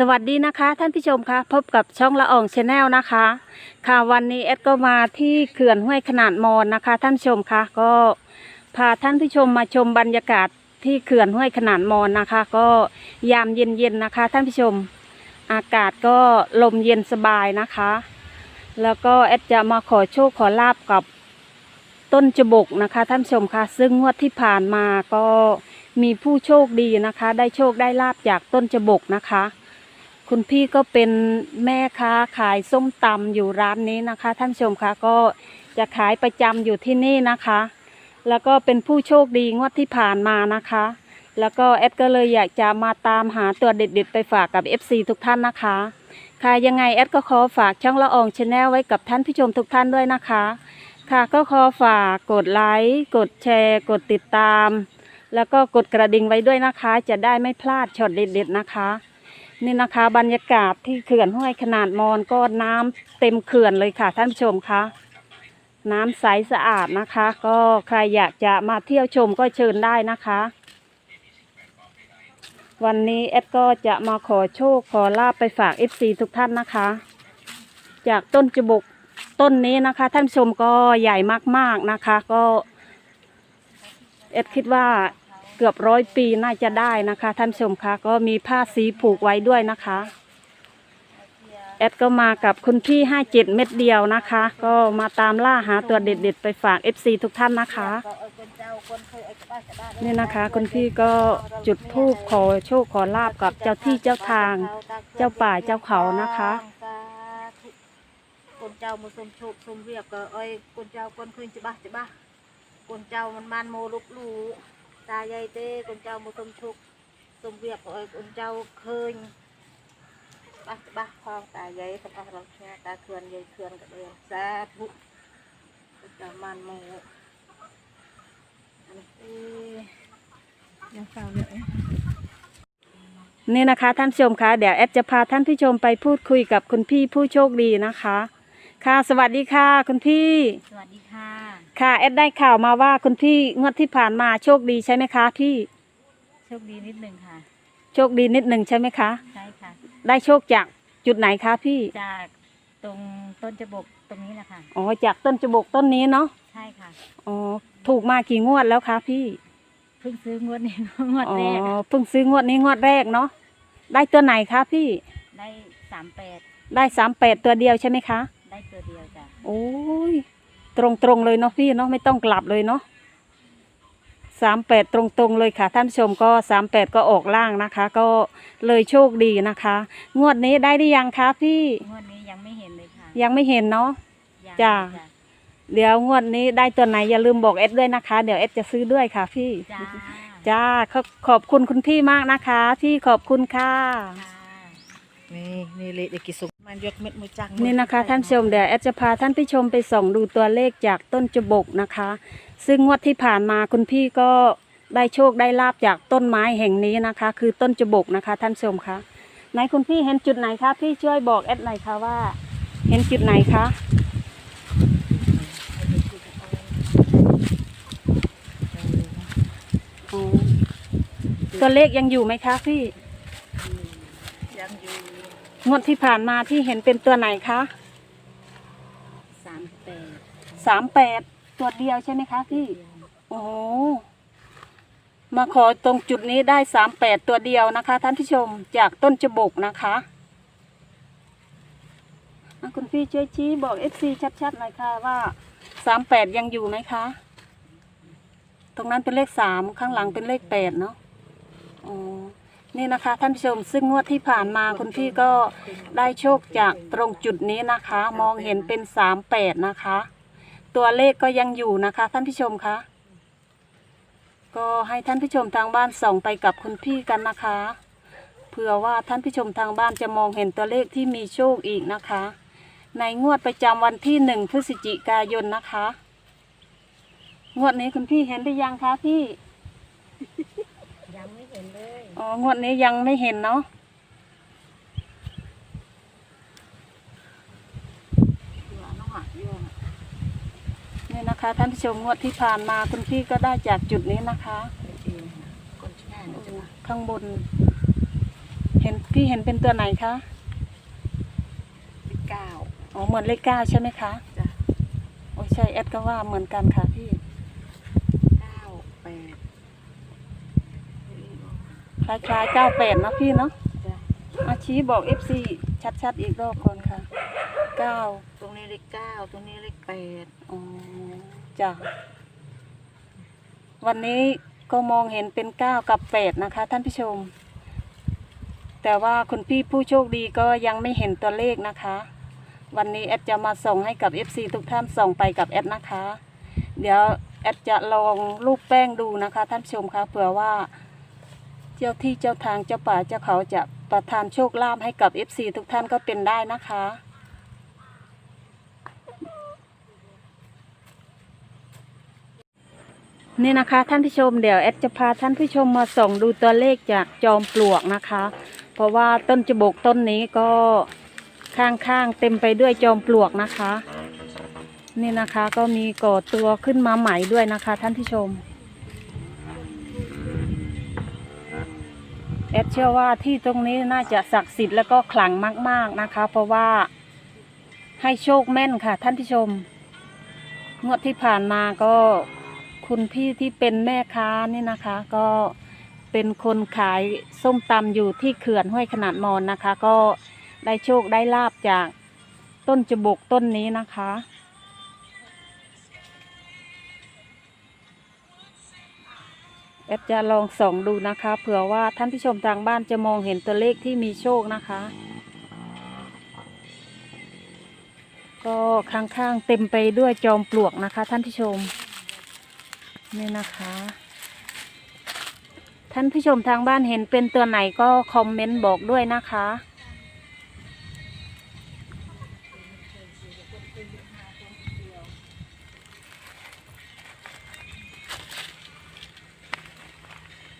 สวัสดีนะคะท่านผู้ชมคะพบกับช่องละอองชาแนลนะคะ ค่ะวันนี้แอดก็มาที่เขื่อนห้วยขนาดมอนนะคะ ท่านผู้ชมคะก็พาท่านผู้ชมมาชมบรรยากาศที่เขื่อนห้วยขนาดมอนนะคะ ก็ยามเย็นๆนะคะ ท่านผู้ชม อากาศก็ลมเย็นสบายนะคะ แล้วก็แอดจะมาขอโชคขอลาบกับต้นจบกนะคะ ท่านผู้ชมคะซึ่งงวดที่ผ่านมาก็มีผู้โชคดีนะคะ ได้โชคได้ลาบจากต้นจบกนะคะ คุณพี่ก็เป็นแม่ค้าขายส้มตำอยู่ร้านนี้นะคะ ท่านผู้ชมคะก็จะขายประจำอยู่ที่นี่นะคะ แล้วก็เป็นผู้โชคดีงวดที่ผ่านมานะคะ แล้วก็แอดก็เลยอยากจะมาตามหาตัวเด็ดๆ ไปฝากกับ FC ทุกท่านนะคะ ค่ะยังไงแอดก็ขอฝากช่องละอองชาแนลไว้กับท่านผู้ชมทุกท่านด้วยนะคะ ค่ะก็ขอฝากกดไลค์กดแชร์ กดติดตาม แล้วก็กดกระดิ่งไว้ด้วยนะคะ จะได้ไม่พลาดช็อตเด็ดๆนะคะ นี่นะคะบรรยากาศที่เขื่อนห้วยขนาดมอนก็น้ำเต็มเขื่อนเลยค่ะท่านผู้ชมคะน้ำใสสะอาดนะคะ ก็ใครอยากจะมาเที่ยวชมก็เชิญได้นะคะ วันนี้แอดก็จะมาขอโชคขอลาบไปฝาก FC ทุกท่านนะคะ จากต้นจบุกต้นนี้นะคะ ท่านผู้ชมก็ใหญ่มากๆนะคะ ก็เอ็ดคิดว่า เกือบร้อยปีน่าจะได้นะคะท่านชมคะก็มีผ้าสีผูกไว้ด้วยนะคะแอดก็มากับคุณพี่ 57 เม็ดเดียวนะคะ ก็มาตามล่าหาตัวเด็ด ๆ ไปฝาก FC ทุกท่านนะคะ นี่นะคะ คุณพี่ก็จุดธูปขอโชคขอลาบกับเจ้าที่เจ้าทาง เจ้าป่าเจ้าเขานะคะคนเจ้ามาสมโชคสมเรียบก็ไอ้คนเจ้าคนคืนจะบ้าจะบ้าคนเจ้ามันมันโมลุกลู ตายายเต้คนเจ้ามาสมชุกสมเวียบเอ้ยคนเจ้าเคยบ้าบ้าคองตายายสับปะรดแค่ตาเคื่อนยายเคื่อนกับเองแซ่บุกจะมันมูนี่นะคะท่านผู้ชมคะเดี๋ยวแอดจะพาท่านผู้ชมไปพูดคุยกับคุณพี่ผู้โชคดีนะคะ ค่ะ สวัสดีค่ะ คุณพี่ สวัสดีค่ะ ค่ะแอดได้ข่าวมาว่าคุณพี่งวดที่ผ่านมาโชคดีใช่ไหมคะพี่ โชคดีนิดหนึ่งค่ะ โชคดีนิดหนึ่งใช่ไหมคะ ใช่ค่ะ ได้โชคจากจุดไหนคะพี่ จากตรงต้นจบกตรงนี้แหละค่ะ อ๋อ จากต้นจบกต้นนี้เนาะ ใช่ค่ะ อ๋อ ถูกมากี่งวดแล้วคะพี่ เพิ่งซื้องวดนี้งวดอ๋อแรกเพิ่งซื้องวดนี้งวดแรกเนาะ ได้ตัวไหนคะพี่ ได้สามแปด ได้สามแปดตัวเดียวใช่ไหมคะ ได้ตัวเดียวจ้ะโอ้ย ตรงตรงๆเลยเนาะพี่เนาะไม่ต้องกลับเลยเนาะสามแปดตรงตรงๆเลยค่ะ ท่านผู้ชมก็สามแปดก็ออกล่างนะคะ ก็เลยโชคดีนะคะ งวดนี้ได้หรือยังคะพี่งวดนี้ยังไม่เห็นเลยค่ะ ยังไม่เห็นเนาะยังจ้ะเดี๋ยวงวดนี้ได้ตัวไหนอย่าลืมบอกเอสด้วยนะคะ เดี๋ยวเอสจะซื้อด้วยค่ะพี่จ้าจ้าขอขอบคุณคุณพี่มากนะคะพี่ขอบคุณค่ะค่ะ นี่นี่เละเด็กกิสุมันยกเม็ดมือจังนี่นะคะท่านผู้ชมเดี๋ยวแอดจะพาท่านผู้ชมไปส่องดูตัวเลขจากต้นจบกนะคะ ซึ่งงวดที่ผ่านมาคุณพี่ก็ได้โชคได้ลาบจากต้นไม้แห่งนี้นะคะ คือต้นจบกนะคะ ท่านผู้ชมคะไหนคุณพี่เห็นจุดไหนคะพี่ช่วยบอกแอดหน่อยค่ะว่า เห็นจุดไหนคะอ๋อตัวเลขยังอยู่ไหมคะพี่ยังอยู่ งวดที่ผ่านมาที่เห็นเป็นตัวไหนคะสามแปดสามแปดตัวเดียวใช่ไหมคะพี่ โอ้โหมาขอตรงจุดนี้ได้สามแปดตัวเดียวนะคะ ท่านผู้ชมจากต้นจบกนะคะอะคุณพี่ช่วยชี้บอกเอฟซีชัดๆหน่อยค่ะว่าสามแปดยังอยู่ไหมคะ ตรงนั้นเป็นเลขสามข้างหลังเป็นเลขแปดเนาะอ๋อ นี่นะคะท่านผู้ชมซึ่งงวดที่ผ่านมาคุณพี่ก็ได้โชคจากตรงจุดนี้นะคะ มองเห็นเป็นสามแปดนะคะ ตัวเลขก็ยังอยู่นะคะ ท่านผู้ชมคะก็ให้ท่านผู้ชมทางบ้านส่องไปกับคุณพี่กันนะคะเผื่อว่าท่านผู้ชมทางบ้านจะมองเห็นตัวเลขที่มีโชคอีกนะคะ ในงวดประจำวันที่หนึ่งพฤศจิกายนนะคะ งวดนี้คุณพี่เห็นหรือยังคะพี่ ห็นเลยอ๋องวดนี้ยังไม่เห็นเนาะตัวน้องหมาอยู่นี่นะคะท่านผู้ชมงวดที่ผ่านมาคุณพี่ก็ได้จากจุดนี้นะคะเองคนช่วยนะจ๊ะข้างบน เห็นพี่เห็นเป็นตัวไหนคะเก้าอ๋อเหมือนเลขเก้าใช่ไหมคะจ้ะโอ้ยใช่แอดก็ว่าเหมือนกันค่ะพี่เก้าแปด คล้ายๆเก้าแปดเนาะพี่เนาะจ้ะอาชี้บอกเอฟซีชัดๆอีกรอบก่อนค่ะเก้าตรงนี้เลขเก้าตรงนี้เลขแปดอ๋อจ้ะวันนี้ก็มองเห็นเป็นเก้ากับแปดนะคะ ท่านผู้ชม แต่ว่าคุณพี่ผู้โชคดีก็ยังไม่เห็นตัวเลขนะคะ วันนี้แอดจะมาส่งให้กับ FC ทุกท่านส่งไปกับแอดนะคะ เดี๋ยวแอดจะลองรูปแป้งดูนะคะ ท่านผู้ชมคะเผื่อว่า เจ้าที่เจ้าทางเจ้าป่าเจ้าเขาจะประทานโชคลาภให้กับ FC ทุกท่านก็เป็นได้นะคะ นี่นะคะท่านผู้ชมเดี๋ยวแอดจะพาท่านผู้ชมมาส่องดูตัวเลขจากจอมปลวกนะคะ เพราะว่าต้นจบกต้นนี้ก็ข้างๆเต็มไปด้วยจอมปลวกนะคะ นี่นะคะก็มีก่อตัวขึ้นมาใหม่ด้วยนะคะท่านผู้ชม แอดเชื่อว่าที่ตรงนี้น่าจะศักดิ์สิทธิ์แล้วก็ขลังมาก ๆนะคะ เพราะว่าให้โชคแม่นค่ะ ท่านผู้ชมงวดที่ผ่านมาก็คุณพี่ที่เป็นแม่ค้านี่นะคะ ก็เป็นคนขายส้มตำอยู่ที่เขื่อนห้วยขนาดมอนนะคะ ก็ได้โชคได้ลาบจากต้นจบกต้นนี้นะคะ แอดจะลองส่องดูนะคะ เผื่อว่าท่านผู้ชมทางบ้านจะมองเห็นตัวเลขที่มีโชคนะคะ ก็ข้างๆเต็มไปด้วยจอมปลวกนะคะ ท่านผู้ชม นี่นะคะ ท่านผู้ชมทางบ้านเห็นเป็นตัวไหนก็คอมเมนต์บอกด้วยนะคะ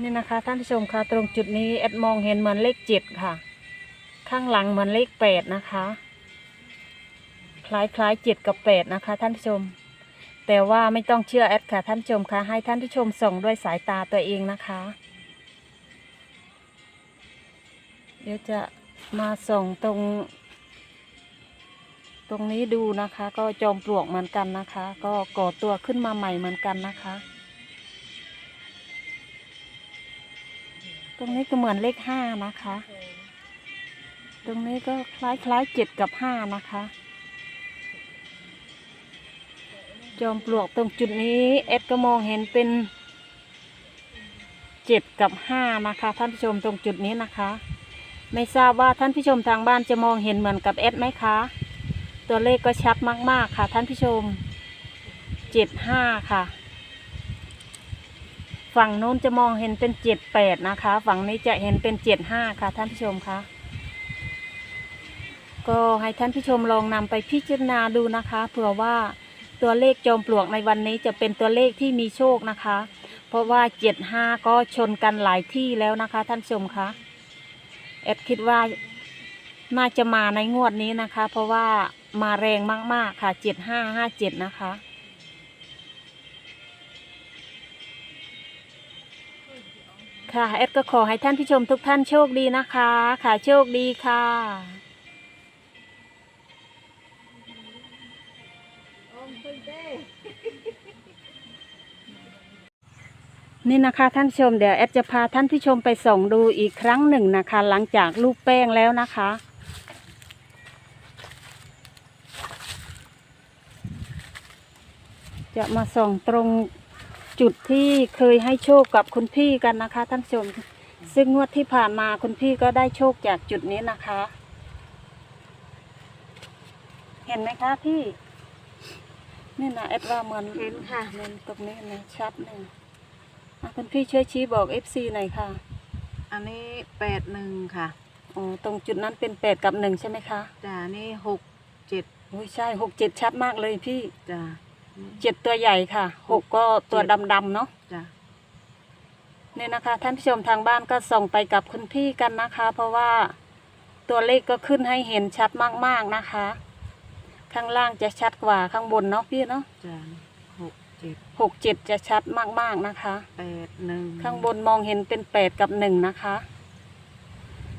นี่นะคะท่านผู้ชมคะตรงจุดนี้แอดมองเห็นเหมือนเลขเจ็ดค่ะ ข้างหลังเหมือนเลขแปดนะคะ คล้ายคล้ายเจ็ดกับแปดนะคะ ท่านผู้ชม แต่ว่าไม่ต้องเชื่อแอดค่ะท่านผู้ชมคะให้ท่านผู้ชมส่องด้วยสายตาตัวเองนะคะ เดี๋ยวจะมาส่องตรง ตรงนี้ดูนะคะ ก็จอมปลวกเหมือนกันนะคะ ก็ก่อตัวขึ้นมาใหม่เหมือนกันนะคะ ตรงนี้ก็เหมือนเลขห้านะคะ ตรงนี้ก็คล้ายคล้ายเจ็ดกับห้านะคะ จอมปลวกตรงจุดนี้เอ็ดก็มองเห็นเป็นเจ็ดกับห้านะคะ ท่านผู้ชมตรงจุดนี้นะคะ ไม่ทราบว่าท่านผู้ชมทางบ้านจะมองเห็นเหมือนกับเอ็ดไหมคะ ตัวเลขก็ชัดมากๆค่ะ ท่านผู้ชมเจ็ดห้าค่ะ ฝั่งนู้นจะมองเห็นเป็นเจ็ดแปดนะคะ ฝั่งนี้จะเห็นเป็นเจ็ดห้าค่ะท่านผู้ชมคะก็ให้ท่านผู้ชมลองนำไปพิจารณาดูนะคะเผื่อว่าตัวเลขจอมปลวกในวันนี้จะเป็นตัวเลขที่มีโชคนะคะ เพราะว่าเจ็ดห้าก็ชนกันหลายที่แล้วนะคะ ท่านผู้ชมคะแอดคิดว่าน่าจะมาในงวดนี้นะคะ เพราะว่ามาแรงมากๆค่ะเจ็ดห้าห้าเจ็ดนะคะ ค่ะแอดก็ขอให้ท่านผู้ชมทุกท่านโชคดีนะคะ ค่ะโชคดีค่ะนี่นะคะท่านผู้ชมเดี๋ยวแอดจะพาท่านผู้ชมไปส่องดูอีกครั้งหนึ่งนะคะ หลังจากลูกแป้งแล้วนะคะ จะมาส่องตรง จุดที่เคยให้โชคกับคุณพี่กันนะคะ ท่านผู้ชม ซึ่งงวดที่ผ่านมาคุณพี่ก็ได้โชคจากจุดนี้นะคะ เห็นไหมคะพี่ นี่นะแอดว่าเหมือนเห็นค่ะเห็นตรงนี้นะชัดหนึ่งอะคุณพี่ช่วยชี้บอกเอฟซีหน่อยค่ะอันนี้แปดหนึ่งค่ะอ๋อตรงจุดนั้นเป็นแปดกับหนึ่งใช่ไหมคะจ้านี่หกเจ็ดโอ้ยใช่หกเจ็ดชัดมากเลยพี่ จ้า เจ็ดตัวใหญ่ค่ะหกก็ตัวดำๆเนาะจ้าเนี่ยนะคะ ท่านผู้ชมทางบ้านก็ส่งไปกับคุณพี่กันนะคะ เพราะว่าตัวเลขก็ขึ้นให้เห็นชัดมากๆนะคะ ข้างล่างจะชัดกว่าข้างบนเนาะพี่เนาะจ้าหกเจ็ดหกเจ็ดจะชัดมากๆนะคะ แปดหนึ่งข้างบนมองเห็นเป็นแปดกับหนึ่งนะคะ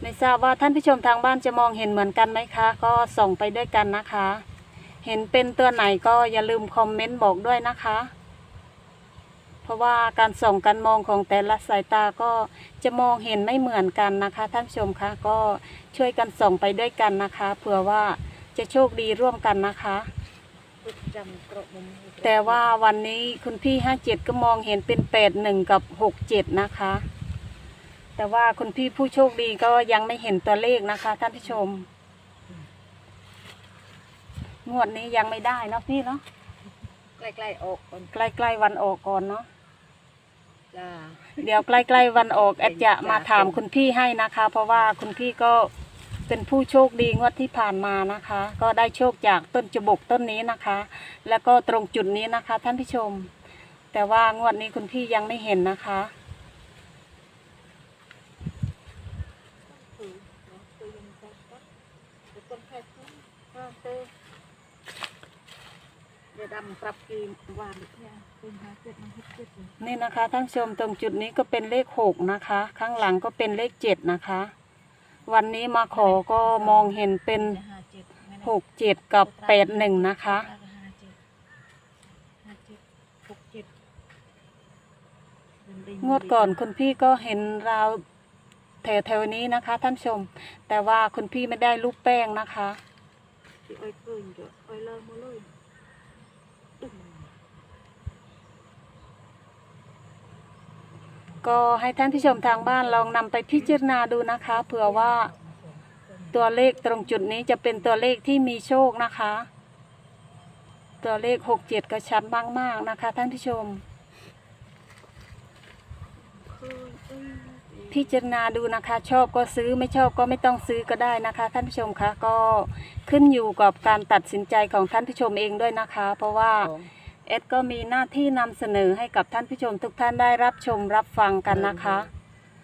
ไม่ทราบว่าท่านผู้ชมทางบ้านจะมองเห็นเหมือนกันไหมคะ ก็ส่องไปด้วยกันนะคะ เห็นเป็นตัวไหนก็อย่าลืมคอมเมนต์บอกด้วยนะคะ เพราะว่าการส่องการมองของแต่ละสายตาก็จะมองเห็นไม่เหมือนกันนะคะ ท่านผู้ชมคะก็ช่วยกันส่องไปด้วยกันนะคะเผื่อว่าจะโชคดีร่วมกันนะคะ แต่ว่าวันนี้คุณพี่ห้าเจ็ดก็มองเห็นเป็นแปดหนึ่งกับหกเจ็ดนะคะ แต่ว่าคุณพี่ผู้โชคดีก็ยังไม่เห็นตัวเลขนะคะ ท่านผู้ชม งวดนี้ยังไม่ได้เนาะพี่เนาะใกล้ๆออกก่อนใกล้ๆวันออกก่อนเนาะจ้า เดี๋ยวใกล้ๆวันออกแอดจะมาถามคุณพี่ให้นะคะ เพราะว่าคุณพี่ก็เป็นผู้โชคดีงวดที่ผ่านมานะคะ ก็ได้โชคจากต้นจบกต้นนี้นะคะ แล้วก็ตรงจุดนี้นะคะ ท่านผู้ชม แต่ว่างวดนี้คุณพี่ยังไม่เห็นนะคะอืมเนาะตัวยังจับปั๊บเดี๋ยวคนแค่ซื้อก็เตอเดี๋ยวดำปรับกีมวานเนี่ยเป็นหาเจ็ดมาหกเจ็ดเลยนี่นะคะท่านผู้ชมตรงจุดนี้ก็เป็นเลขหกนะคะ ข้างหลังก็เป็นเลขเจ็ดนะคะ วันนี้มาขอก็มองเห็นเป็นห้าเจ็ดไม่ได้หกเจ็ดกับแปดหนึ่งนะคะห้าเจ็ดห้าเจ็ดหกเจ็ดงวดก่อนคุณพี่ก็เห็นราวแถวๆนี้นะคะ ท่านผู้ชม แต่ว่าคุณพี่ไม่ได้รูปแป้งนะคะ ที่อ้อยเกินเดี๋ยวอ้อยเลิกมาเล ก็ให้ท่านผู้ชมทางบ้านลองนำไปพิจารณาดูนะคะ เผื่อว่าตัวเลขตรงจุดนี้จะเป็นตัวเลขที่มีโชคนะคะ ตัวเลขหกเจ็ดก็ชัดมากๆนะคะท่านผู้ชม พิจารณาดูนะคะ ชอบก็ซื้อไม่ชอบก็ไม่ต้องซื้อก็ได้นะคะ ท่านผู้ชมคะก็ขึ้นอยู่กับการตัดสินใจของท่านผู้ชมเองด้วยนะคะ เพราะว่า เอ็ดก็มีหน้าที่นำเสนอให้กับท่านผู้ชมทุกท่านได้รับชมรับฟังกันนะคะ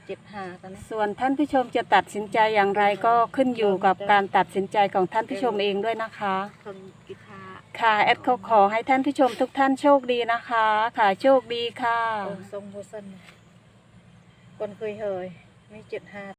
เจ็ดห้าตอนนี้ส่วนท่านผู้ชมจะตัดสินใจอย่างไรก็ขึ้นอยู่กับการตัดสินใจของท่านผู้ชมเองด้วยนะคะเครื่องกีตาร์ค่ะแอดเขาขอให้ท่านผู้ชมทุกท่านโชคดีนะคะ ค่ะโชคดีค่ะเออทรงโบสันคนเคยเฮยไม่เจ็ดห้า